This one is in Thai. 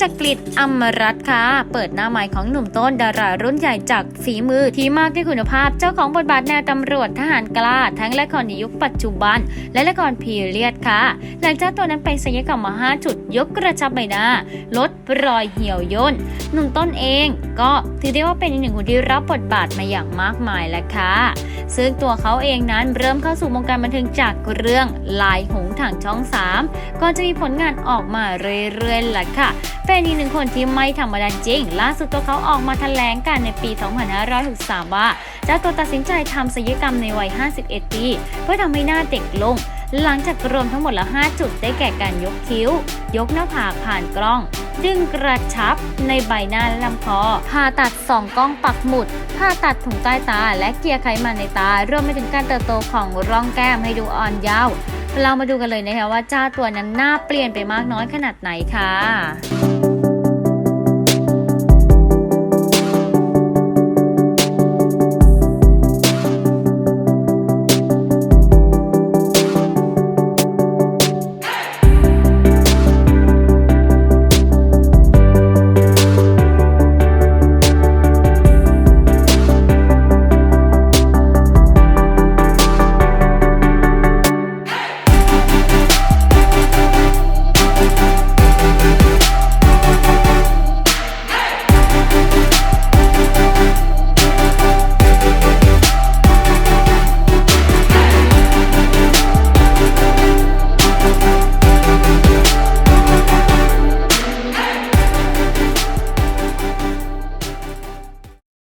จักริดอมรัตค่ะ เปิดหน้าใหม่ของหนุ่มต้นดารารุ่นใหญ่จากฝีมือที่มากด้วยคุณภาพ เจ้าของบทบาทแนวตำรวจทหารกล้า ทั้งละครในยุคปัจจุบัน และละครพีเรียดค่ะ หลังจากตัวนั้นไปศัลยกรรมมา5จุดยกกระชับใบหน้า ลดรอยเหี่ยวย่นหนุ่มต้นเองก็ถือได้ว่าเป็นอีกหนึ่งคนที่รับบทบาทมาอย่างมากมายแล้วค่ะซึ่งตัวเขาเองนั้นเริ่มเข้าสู่วงการบันเทิงจากเรื่องลายหงส์ทางช่อง 3ก่อนจะมีผลงานออกมาเรื่อยๆแหละค่ะเป็นอีกหนึ่งคนที่ไม่ธรรมดาจริง ล่าสุดตัวเขาออกมาแถลงการในปี 2563 ว่าเจ้าตัวตัดสินใจทำศัลยกรรมในวัย 51 ปี เพื่อทำให้หน้าเด็กลง หลังจากรวมทั้งหมดละ 5 จุดได้แก่การยกคิ้ว ยกหน้าผากผ่านกล้อง ดึงกระชับในใบหน้าและลำคอผ่าตัดสองกล้องปักหมุดผ่าตัดถุงใต้ตา และเกียร์ไขมันในตา รวมไปถึงการเติบโตของร่องแก้มให้ดูอ่อนเยาว์เรามาดูกันเลยนะคะว่าเจ้าตัวนั้นหน้าเปลี่ยนไปมากน้อยขนาดไหนค่ะ